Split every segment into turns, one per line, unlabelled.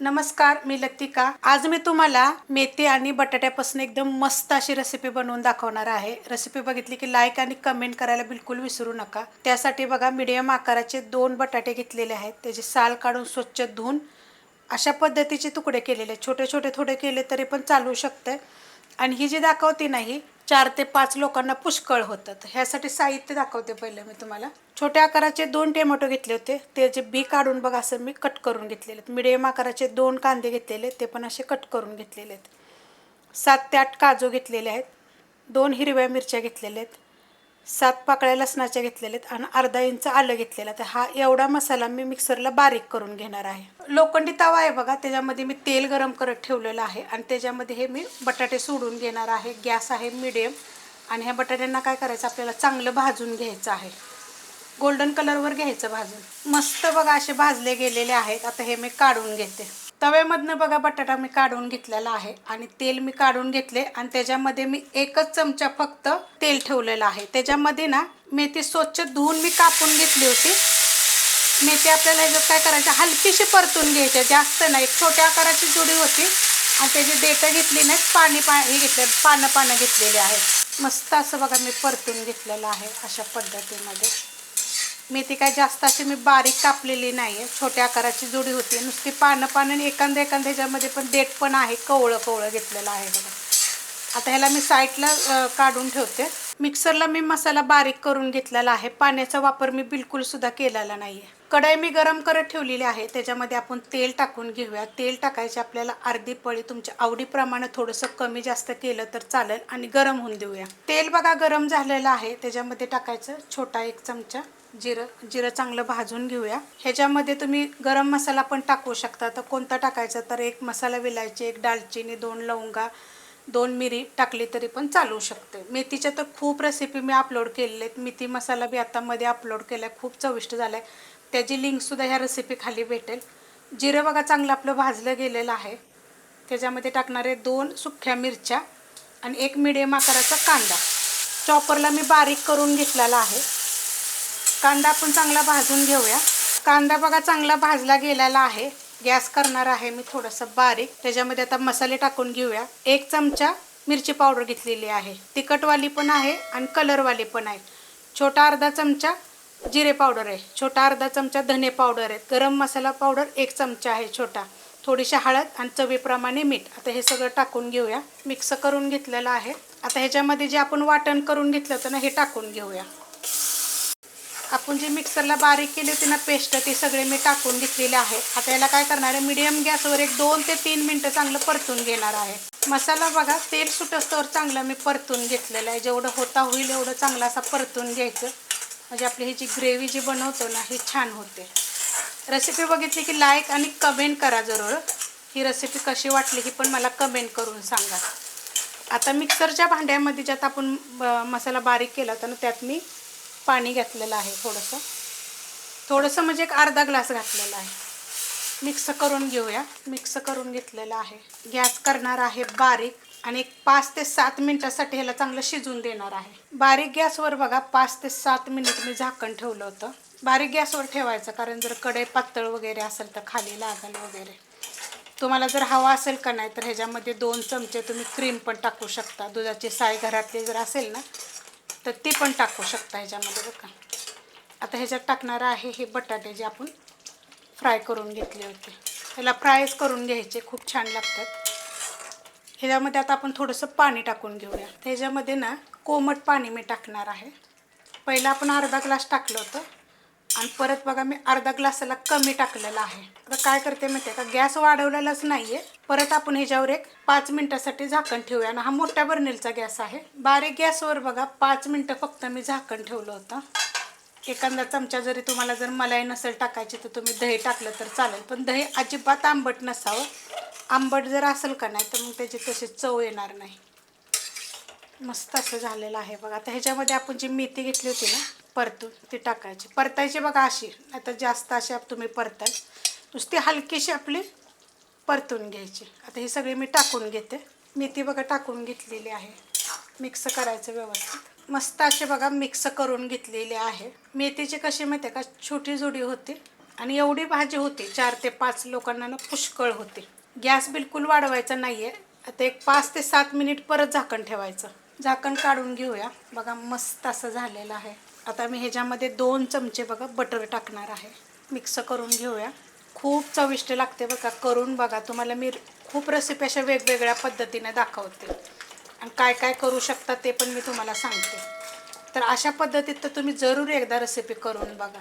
नमस्कार मी लतिका. आज मी तुम्हाला मेथी आणि बटाट्यापासून एकदम मस्त अशी रेसिपी बनवून दाखवणार आहे. रेसिपी बघितली की लाईक आणि कमेंट करायला बिलकुल विसरू नका. त्यासाठी बघा मीडियम आकाराचे दोन बटाटे घेतलेले आहेत. त्याची साल काढून स्वच्छ धुवून अशा पद्धतीचे तुकडे केलेले छोटे छोटे थोडे केले तरी पण चालू शकते आणि ही जी दाखवते नाही चार ते पाच लोकांना पुष्कळ होतात. ह्यासाठी साहित्य दाखवते पहिलं मी तुम्हाला. छोट्या आकाराचे दोन टोमॅटो घेतले होते. त्याचे बी काढून बघा असं मी कट करून घेतलेले आहेत. मिडियम आकाराचे दोन कांदे घेतलेले ते पण असे कट करून घेतलेले आहेत. सात ते आठ काजू घेतलेले आहेत. दोन हिरव्या मिरच्या घेतलेल्या आहेत. सात पाकळ्या लसणाच्या घेतलेल्या आहेत आणि अर्धा इंच आलं घेतलेलं आहे. तर हा एवढा मसाला मी मिक्सरला बारीक करून घेणार आहे. लोखंडी तवा आहे बघा त्याच्यामध्ये मी तेल गरम करत ठेवलेलं आहे आणि त्याच्यामध्ये हे मी बटाटे सोडून घेणार आहे. गॅस आहे मिडियम आणि ह्या बटाट्यांना काय करायचं आपल्याला चांगलं भाजून घ्यायचं आहे. गोल्डन कलरवर घ्यायचं भाजून. मस्त बघा असे भाजले गेलेले आहेत. आता हे मी काढून घेते. तव्यामधनं बघा बटाटा मी काढून घेतलेला आहे आणि तेल मी काढून घेतले आणि त्याच्यामध्ये मी एकच चमचा फक्त तेल ठेवलेलं आहे. त्याच्यामध्ये ना मेथी स्वच्छ धुवून मी कापून घेतली होती. मेथी आपल्याला ह्याच्यात काय करायचं हलकीशी परतून घ्यायच्या जास्त नाही एक छोट्या आकाराची जुडी होती. आणि त्याची देठं घेतली नाहीत पाणी पा हे घेतले पानं पानं घेतलेली आहेत. मस्त असं बघा मी परतून घेतलेलं आहे अशा पद्धतीमध्ये. मेथी काय जास्त अशी मी बारीक कापलेली नाही आहे छोट्या आकाराची जुडी होती. नुसती पानं पानं आणि एखाद्या एखाद्या ह्याच्यामध्ये पण देठ पण आहे. कवळं कवळं घेतलेलं आहे बघा. आता ह्याला मी साईडला काढून ठेवते. मिक्सरला मी मसाला बारीक करून घेतलेला आहे. पाण्याचा वापर मी बिलकुलसुद्धा केलेला नाही आहे कढाई मी गरम करत ठेवलेली आहे. त्याच्यामध्ये आपण तेल टाकून घेऊया. तेल टाकायचे आपल्याला अर्धी पळी तुमच्या आवडीप्रमाणे थोडंसं कमी जास्त केलं तर चालेल आणि गरम होऊन देऊया. तेल बघा गरम झालेलं आहे. त्याच्यामध्ये टाकायचं छोटा एक चमचा. जिरं जिरं चांगलं भाजून घेऊया. ह्याच्यामध्ये तुम्ही गरम मसाला पण टाकू शकता. तर कोणता टाकायचा? तर एक मसाला विलायची एक दालचिनी दोन लवंगा दोन मिरी टाकली तरी पण चालू शकते. मेथीच्या तर खूप रेसिपी मी अपलोड केलेल्या आहेत. मेथी मसाला बी आता मध्ये अपलोड केला आहे खूप चविष्ट झाला आहे त्याची लिंकसुद्धा ह्या रेसिपी खाली भेटेल. जिरं बघा चांगलं आपलं भाजलं गेलेलं आहे. त्याच्यामध्ये टाकणारे दोन सुख्या मिरच्या आणि एक मिडियम आकाराचा कांदा. चॉपरला मी बारीक करून घेतलेला आहे. कांदा आपण चांगला भाजून घेऊया. कांदा बघा चांगला भाजला गेलेला आहे. गॅस करणार आहे मी थोडंसं बारीक. त्याच्यामध्ये आता मसाले टाकून घेऊया. एक चमचा मिरची पावडर घेतलेली आहे. तिखटवाली पण आहे आणि कलरवाली पण आहे. छोटा अर्धा चमचा जिरे पावडर आहे. छोटा अर्धा चमचा धने पावडर आहे. गरम मसाला पावडर एक चमचा आहे छोटा. थोडीशी हळद आणि चवीप्रमाणे मीठ. आता हे सगळं टाकून घेऊया. मिक्स करून घेतलेलं आहे. आता ह्याच्यामध्ये जे आपण वाटण करून घेतलं होतं ना हे टाकून घेऊया. आपण जे मिक्सरला बारीक केली होती ना पेस्ट ती सगळे मी टाकून घेतलेले आहे. आता याला काय करणार आहे मिडियम गॅसवर एक दोन ते तीन मिनटं चांगलं परतून घेणार आहे. मसाला बघा तेल सुटस्तवर चांगलं मी परतून घेतलेलं आहे. जेवढं होता होईल एवढं चांगलं असा परतून घ्यायचं. म्हणजे आपली ही जी ग्रेव्ही जी बनवतो ना ही छान होते. रेसिपी बघितली की लाईक आणि कमेंट करा जरूर. ही रेसिपी कशी वाटली ही पण मला कमेंट करून सांगा. आता मिक्सरच्या भांड्यामध्ये ज्यात आपण मसाला बारीक केला होता ना त्यात मी पाणी घातलेलं आहे थोडंसं. थोडंसं म्हणजे एक अर्धा ग्लास घातलेला आहे. मिक्स करून घेऊया. मिक्स करून घेतलेलं आहे. गॅस करणार आहे बारीक आणि एक पाच ते सात मिनटासाठी ह्याला चांगलं शिजून देणार आहे. बारीक गॅसवर बघा पाच ते सात मिनिट मी झाकण ठेवलं होतं. बारीक गॅसवर ठेवायचं कारण जर कढई पातळ वगैरे असेल तर खाली लागल वगैरे. तुम्हाला जर हवा असेल का नाही तर ह्याच्यामध्ये दोन चमचे तुम्ही क्रीम पण टाकू शकता. दुधाची साय घरातली जर असेल ना तर ते पण टाकू शकता ह्याच्यामध्ये बरं का. आता ह्याच्यात टाकणारं आहे हे बटाटे जे आपण फ्राय करून घेतले होते. ह्याला फ्रायच करून घ्यायचे खूप छान लागतात. ह्याच्यामध्ये आता आपण थोडंसं पाणी टाकून घेऊया. ह्याच्यामध्ये ना कोमट पाणी मी टाकणार आहे. पहिलं आपण अर्धा ग्लास टाकलं होतं. आणि परत बघा मी अर्धा ग्लासाला कमी टाकलेला आहे. आता काय करते माहिती आहे का? गॅस वाढवलेलाच नाही आहे परत आपण ह्याच्यावर एक पाच मिनटासाठी झाकण ठेवूया. आणि हा मोठ्या बर्नेलचा गॅस आहे. बारीक गॅसवर बघा पाच मिनटं फक्त मी झाकण ठेवलं होतं. एखादा चमचा जरी तुम्हाला जर मलाई नसेल टाकायची तर तुम्ही दही टाकलं तर चालेल. पण दही अजिबात आंबट नसावं. आंबट जर असेल का नाही तर मग त्याची तशी चव येणार नाही. मस्त असं झालेलं आहे बघा. आता ह्याच्यामध्ये आपण जी मेथी घेतली होती ना परतून ती टाकायची. परतायची बघा अशी. आता जास्त अशी तुम्ही परताल. नुसती हलकीशी आपली परतून घ्यायची. आता ही सगळी मी टाकून घेते. मेथी बघा टाकून घेतलेली आहे. मिक्स करायचं व्यवस्थित. मस्त असे बघा मिक्स करून घेतलेली आहे. मेथीची कशी माहिती आहे का? छोटी जुडी होती आणि एवढी भाजी होती. चार ते पाच लोकांना ना पुष्कळ होती. गॅस बिलकुल वाढवायचा नाही आहे आता एक पाच ते सात मिनिट परत झाकण ठेवायचं. झाकण काढून घेऊया. बघा मस्त असं झालेलं आहे. आता मी ह्याच्यामध्ये दोन चमचे बघा बटर टाकणार आहे. मिक्स करून घेऊया. खूप चविष्ट लागते बघा करून बघा. तुम्हाला मी खूप रेसिपी अशा वेगवेगळ्या पद्धतीने दाखवते. आणि काय काय करू शकता ते पण मी तुम्हाला सांगते. तर अशा पद्धतीत तर तुम्ही जरूर एकदा रेसिपी करून बघा.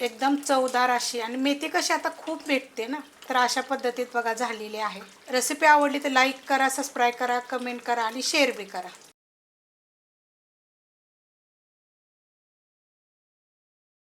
एकदम चवदार अशी. आणि मेथी कशी आता खूप भेटते ना. तर अशा पद्धतीत बघा झालेली आहे. रेसिपी आवडली तर लाईक करा सबस्क्राईब करा कमेंट करा आणि शेअर बी करा.